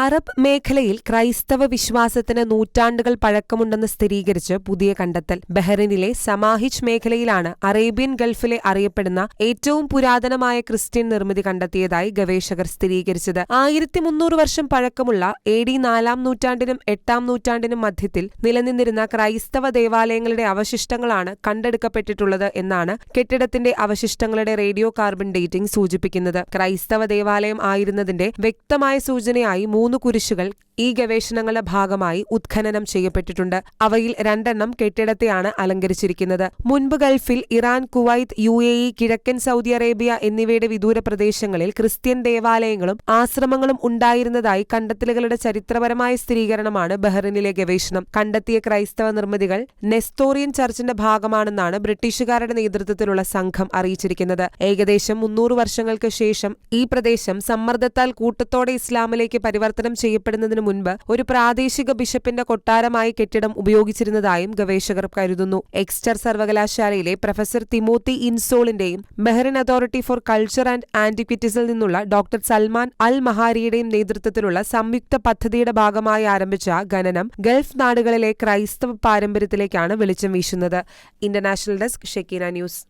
Arab മേഖലയിൽ ക്രൈസ്തവ വിശ്വാസത്തിന് നൂറ്റാണ്ടുകൾ പഴക്കമുണ്ടെന്ന് സ്ഥിരീകരിച്ച് പുതിയ കണ്ടെത്തൽ. ബഹ്റിനിലെ സമാഹിജ് മേഖലയിലാണ് അറേബ്യൻ ഗൾഫിലെ അറിയപ്പെടുന്ന ഏറ്റവും പുരാതനമായ ക്രിസ്ത്യൻ നിർമ്മിതി കണ്ടെത്തിയതായി ഗവേഷകർ സ്ഥിരീകരിച്ചത്. ആയിരത്തി മുന്നൂറ് വർഷം പഴക്കമുള്ള എ ഡി നാലാം നൂറ്റാണ്ടിനും എട്ടാം നൂറ്റാണ്ടിനും മധ്യത്തിൽ നിലനിന്നിരുന്ന ക്രൈസ്തവ ദേവാലയങ്ങളുടെ അവശിഷ്ടങ്ങളാണ് കണ്ടെടുക്കപ്പെട്ടിട്ടുള്ളത് എന്നാണ് കെട്ടിടത്തിന്റെ അവശിഷ്ടങ്ങളുടെ റേഡിയോ കാർബൺ ഡേറ്റിംഗ് സൂചിപ്പിക്കുന്നത്. ക്രൈസ്തവ ദേവാലയം ആയിരുന്നതിന്റെ വ്യക്തമായ സൂചനയായി മൂന്ന് കുരിശുകൾ ഈ ഗവേഷണങ്ങളുടെ ഭാഗമായി ഉത്ഖനനം ചെയ്യപ്പെട്ടിട്ടുണ്ട്. അവയിൽ രണ്ടെണ്ണം കെട്ടിടത്തെയാണ് അലങ്കരിച്ചിരിക്കുന്നത്. മുൻപ് ഗൾഫിൽ Iran Kuwait U A E കിഴക്കൻ സൗദി അറേബ്യ എന്നിവയുടെ വിദൂര പ്രദേശങ്ങളിൽ ക്രിസ്ത്യൻ ദേവാലയങ്ങളും ആശ്രമങ്ങളും ഉണ്ടായിരുന്നതായി കണ്ടെത്തലുകളുടെ ചരിത്രപരമായ സ്ഥിരീകരണമാണ് ബഹ്റിനിലെ ഗവേഷണം. കണ്ടെത്തിയ ക്രൈസ്തവ നിർമ്മിതികൾ നെസ്തോറിയൻ ചർച്ചിന്റെ ഭാഗമാണെന്നാണ് ബ്രിട്ടീഷുകാരുടെ നേതൃത്വത്തിലുള്ള സംഘം അറിയിച്ചിരിക്കുന്നത്. ഏകദേശം മുന്നൂറ് വർഷങ്ങൾക്ക് ശേഷം ഈ പ്രദേശം സമ്മർദ്ദത്താൽ കൂട്ടത്തോടെ ഇസ്ലാമിലേക്ക് പരിവർത്തനം ചെയ്യപ്പെടുന്നതിനു മുൻപ് ഒരു പ്രാദേശിക ബിഷപ്പിന്റെ കൊട്ടാരമായി കെട്ടിടം ഉപയോഗിച്ചിരുന്നതായും ഗവേഷകർ കരുതുന്നു. എക്സ്റ്റർ സർവകലാശാലയിലെ professor Timothy ഇൻസോളിന്റെയും Bahrain authority for culture and ആന്റിക്വിറ്റീസിൽ നിന്നുള്ള ഡോക്ടർ സൽമാൻ അൽ മഹാരിയുടെയും നേതൃത്വത്തിലുള്ള സംയുക്ത പദ്ധതിയുടെ ഭാഗമായി ആരംഭിച്ച ഖനനം ഗൾഫ് നാടുകളിലെ ക്രൈസ്തവ പാരമ്പര്യത്തിലേക്കാണ് വെളിച്ചം വീശുന്നത്. International desk Shekinah news.